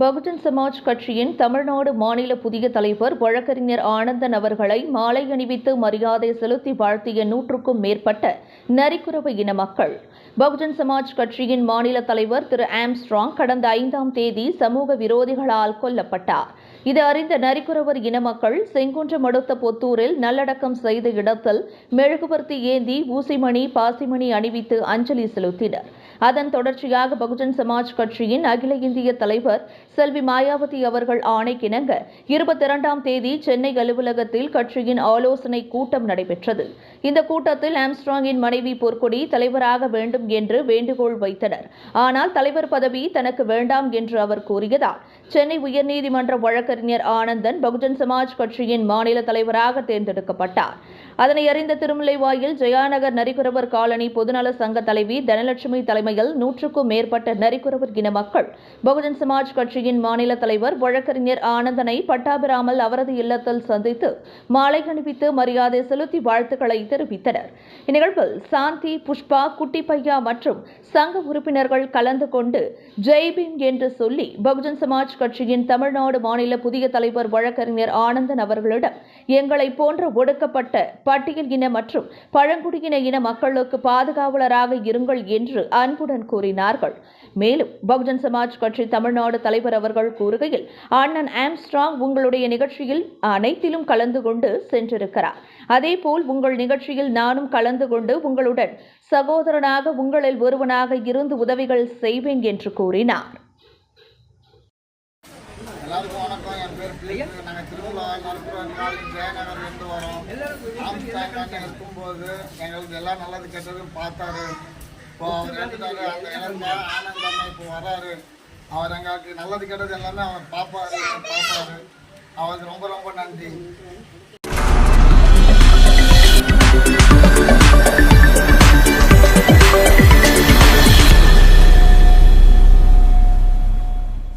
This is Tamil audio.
பகுஜன் சமாஜ் கட்சியின் தமிழ்நாடு மாநில புதிய தலைவர் வழக்கறிஞர் ஆனந்தன் அவர்களை மாலை அணிவித்து மரியாதை செலுத்தி வாழ்த்திய நூற்றுக்கும் மேற்பட்ட நரிக்குறவு இன மக்கள். பகுஜன் சமாஜ் கட்சியின் மாநில தலைவர் திரு ஆம்ஸ்ட்ராங் கடந்த ஐந்தாம் தேதி சமூக விரோதிகளால் கொல்லப்பட்டார். இது அறிந்த நரிக்குறவர் இன மக்கள் செங்குன்றம் அடுத்த பொத்தூரில் நல்லடக்கம் செய்த இடத்தில் மெழுகுவர்த்தி ஏந்தி ஊசிமணி பாசிமணி அணிவித்து அஞ்சலி செலுத்தினர். அதன் தொடர்ச்சியாக பகுஜன் சமாஜ் கட்சியின் அகில இந்திய தலைவர் செல்வி மாயாவதி அவர்கள் ஆணைக்கிணங்க இருபத்தி இரண்டாம் தேதி சென்னை அலுவலகத்தில் கட்சியின் ஆலோசனை கூட்டம் நடைபெற்றது. இந்த கூட்டத்தில் ஆம்ஸ்ட்ராங்கின் மனைவி பொற்கொடி தலைவராக வேண்டும் என்று வேண்டுகோள் வைத்தனர். ஆனால் தலைவர் பதவி தனக்கு வேண்டாம் என்று அவர் கூறியதால் சென்னை உயர்நீதிமன்ற வழக்கறிஞர் ஆனந்தன் பகுஜன் சமாஜ் கட்சியின் மாநில தலைவராக தேர்ந்தெடுக்கப்பட்டார். அதனை அறிந்த திருமுல்லைவாயில் ஜெயாநகர் நரிக்குறவர் காலனி பொதுநல சங்க தலைவி தனலட்சுமி தலைமையில் நூற்றுக்கும் மேற்பட்ட நரிக்குறவர் இன மக்கள் பகுஜன் சமாஜ் கட்சியின் மாநில தலைவர் வழக்கறிஞர் ஆனந்தனை பட்டாபிராமல் அவரது இல்லத்தில் சந்தித்து மாலை அணிவித்து மரியாதை செலுத்தி வாழ்த்துக்களை தெரிவித்தனர். இந்நிகழ்வில் சாந்தி புஷ்பா குட்டிப்பையா மற்றும் சங்க உறுப்பினர்கள் கலந்து கொண்டு ஜெய்பீம் என்று சொல்லி பகுஜன் சமாஜ் கட்சியின் தமிழ்நாடு மாநில புதிய தலைவர் வழக்கறிஞர் ஆனந்தன் அவர்களிடம் எங்களை போன்ற ஒடுக்கப்பட்ட பட்டியல் இன மற்றும் பழங்குடியின இன மக்களுக்கு பாதுகாவலராக இருங்கள் என்று அன்புடன் கூறினார்கள். மேலும் பகுஜன் சமாஜ் கட்சி தமிழ்நாடு தலைவர் அவர்கள் கூறுகையில் அண்ணன் ஆம்ஸ்ட்ராங் உங்களுடைய நிகழ்ச்சியில் அனைத்திலும் கலந்து கொண்டு சென்றிருக்கிறார். அதேபோல் உங்கள் நிகழ்ச்சியில் நானும் கலந்து கொண்டு உங்களுடன் சகோதரனாக உங்களில் ஒருவனாக இருந்து உதவிகள் செய்வேன் என்று கூறினார். எல்லாருக்கும் வணக்கம். என் பேர் பிலிப் நாங்கள் திருவிழா நடத்துகிறோம் காலேஜ் ஜெயநகர்லேருந்து வரோம். ஆம்ஸ்டாங் அண்ணன் இருக்கும்போது எங்களுக்கு எல்லாம் நல்லது கெட்டது பார்த்தாரு. இப்போ அவர் எடுத்துட்டாரு அந்த இடத்துல ஆனந்த் அண்ணன் இப்போ வராரு. அவர் எங்களுக்கு நல்லது கெட்டது எல்லாமே அவர் பார்ப்பாரு பார்ப்பாரு அவருக்கு ரொம்ப ரொம்ப நன்றி.